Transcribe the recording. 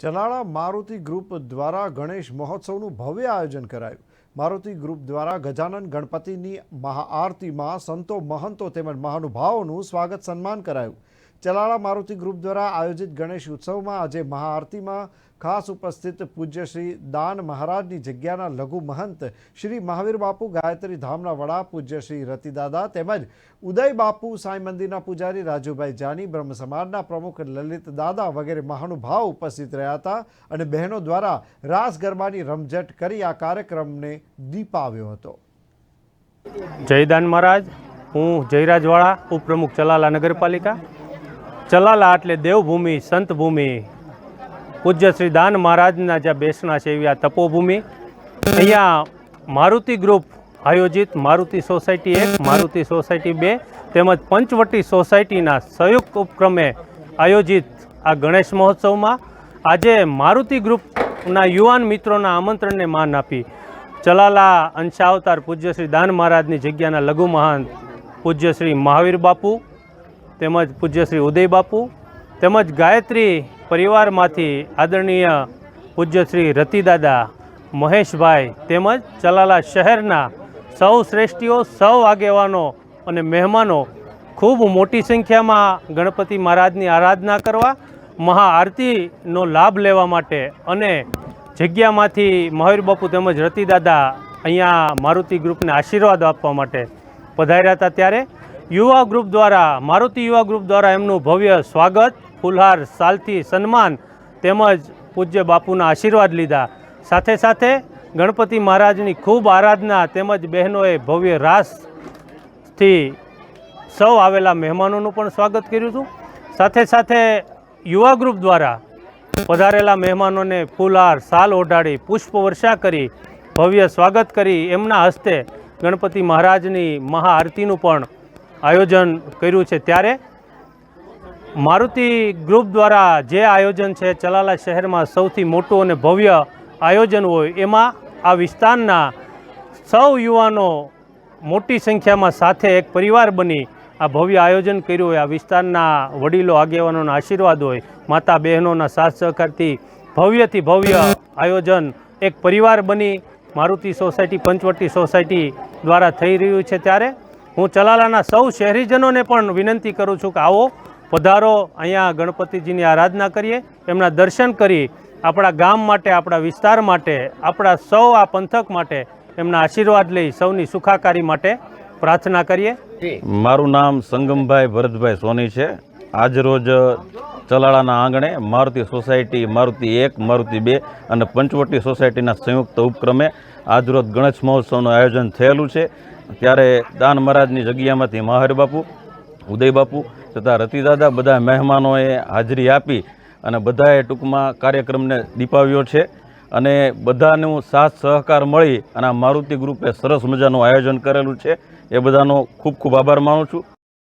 Chalala Maruti group દ્વારા ગણેશ મહોત્સવનું ભવ્ય આયોજન કરાયું. મારુતિ ગ્રુપ દ્વારા ગજાનન ગણપતિની મહાઆરતીમાં સંતો મહંતો તેમજ મહાનુભાવોનું સ્વાગત સન્માન કરાયું. ચલાળા મારુતિ ગ્રુપ દ્વારા આયોજિત ગણેશ ઉત્સવમાં આજે મહાઆરતીમાં ખાસ ઉપસ્થિત પૂજ્ય શ્રી દાન મહારાજની જગ્યાના લઘુ મહંત શ્રી મહાવીર બાપુ, ગાયત્રી ધામના વડા પૂજ્ય શ્રી રતિદાદા તેમજ ઉદય બાપુ, સાંઈ મંદિરના પૂજારી રાજુભાઈ જાની, બ્રહ્મ સમાજના પ્રમુખ લલિત દાદા વગેરે મહાનુભાવ ઉપસ્થિત રહ્યા હતા અને બહેનો દ્વારા રાસ ગરબાની રમઝટ કરી આ કાર્યક્રમને દીપાવ્યો હતો. જયદાન મહારાજ. હું જયરાજવાળા, ઉપપ્રમુખ ચલાલા નગરપાલિકા. ચલાલા એટલે દેવભૂમિ, સંતભૂમિ. પૂજ્ય શ્રી દાન મહારાજના જ્યાં બેસણા છે એવી આ તપોભૂમિ. અહીંયા મારુતિ ગ્રુપ આયોજિત, મારુતિ સોસાયટી એક, મારુતિ સોસાયટી બે, તેમજ પંચવટી સોસાયટીના સંયુક્ત ઉપક્રમે આયોજિત આ ગણેશ મહોત્સવમાં. આજે મારુતિ ગ્રુપના યુવાન મિત્રોના આમંત્રણને માન આપી. ચલાલા અંશાવતાર પૂજ્ય શ્રી દાન મહારાજની જગ્યાના લઘુ મહાન પૂજ્ય શ્રી મહાવીર બાપુ તેમજ પૂજ્ય શ્રી ઉદય બાપુ તેમજ ગાયત્રી પરિવારમાંથી આદરણીય પૂજ્ય શ્રી રતિદાદા, મહેશભાઈ તેમજ ચલાલા શહેરના સૌ શ્રેષ્ઠીઓ, સૌ આગેવાનો અને મહેમાનો ખૂબ મોટી સંખ્યામાં ગણપતિ મહારાજની આરાધના કરવા મહાઆરતીનો લાભ લેવા માટે અને જગ્યામાંથી મહાવીર બાપુ તેમજ રતિદાદા અહીંયા મારુતિ ગ્રુપને આશીર્વાદ આપવા માટે પધાર્યા હતા ત્યારે યુવા ગ્રુપ દ્વારા, મારુતિ યુવા ગ્રુપ દ્વારા એમનું ભવ્ય સ્વાગત, ફુલહાર, સાલથી સન્માન તેમજ પૂજ્ય બાપુના આશીર્વાદ લીધા. સાથે સાથે ગણપતિ મહારાજની ખૂબ આરાધના તેમજ બહેનોએ ભવ્ય રાસથી સૌ આવેલા મહેમાનોનું પણ સ્વાગત કર્યું હતું. સાથે સાથે યુવા ગ્રુપ દ્વારા પધારેલા મહેમાનોને ફૂલહાર, સાલ ઓઢાડી, પુષ્પ વર્ષા કરી, ભવ્ય સ્વાગત કરી. એમના હસ્તે ગણપતિ મહારાજની મહાઆરતીનું પણ આયોજન કર્યું છે ત્યારે મારુતિ ગ્રુપ દ્વારા જે આયોજન છે ચલાલા શહેરમાં સૌથી મોટું અને ભવ્ય આયોજન હોય એમાં આ વિસ્તારના સૌ યુવાનો મોટી સંખ્યામાં સાથે એક પરિવાર બની આ ભવ્ય આયોજન કર્યું હોય, આ વિસ્તારના વડીલો, આગેવાનોના આશીર્વાદ હોય, માતા બહેનોના સાથ સહકારથી ભવ્યથી ભવ્ય આયોજન એક પરિવાર બની મારુતિ સોસાયટી, પંચવટી સોસાયટી દ્વારા થઈ રહ્યું છે ત્યારે હું ચલાલાના સૌ શહેરીજનોને પણ વિનંતી કરું છું કે આવો પધારો, અહીંયા ગણપતિજીની આરાધના કરીએ, એમના દર્શન કરી આપણા ગામ માટે, આપણા વિસ્તાર માટે, આપણા સૌ આ પંથક માટે એમના આશીર્વાદ લઈ સૌની સુખાકારી માટે પ્રાર્થના કરીએ. મારું નામ સંગમભાઈ ભરતભાઈ સોની છે. આજ રોજ ચલાળાના આંગણે મારુતિ સોસાયટી, મારુતિ એક, મારુતિ બે અને પંચવટી સોસાયટીના સંયુક્ત ઉપક્રમે આજરોજ ગણેશ મહોત્સવનું આયોજન થયેલું છે. ત્યારે દાન મહારાજની જગ્યામાંથી મહાવીર બાપુ, ઉદય બાપુ તથા રતિદાદા બધા મહેમાનોએ હાજરી આપી અને બધાએ ટૂંકમાં કાર્યક્રમને દીપાવ્યો છે. અને બધાનું સાથ સહકાર મળી અને મારુતિ ગ્રુપે સરસ મજાનું આયોજન કરેલું છે. એ બધાનો ખૂબ ખૂબ આભાર માનું છું.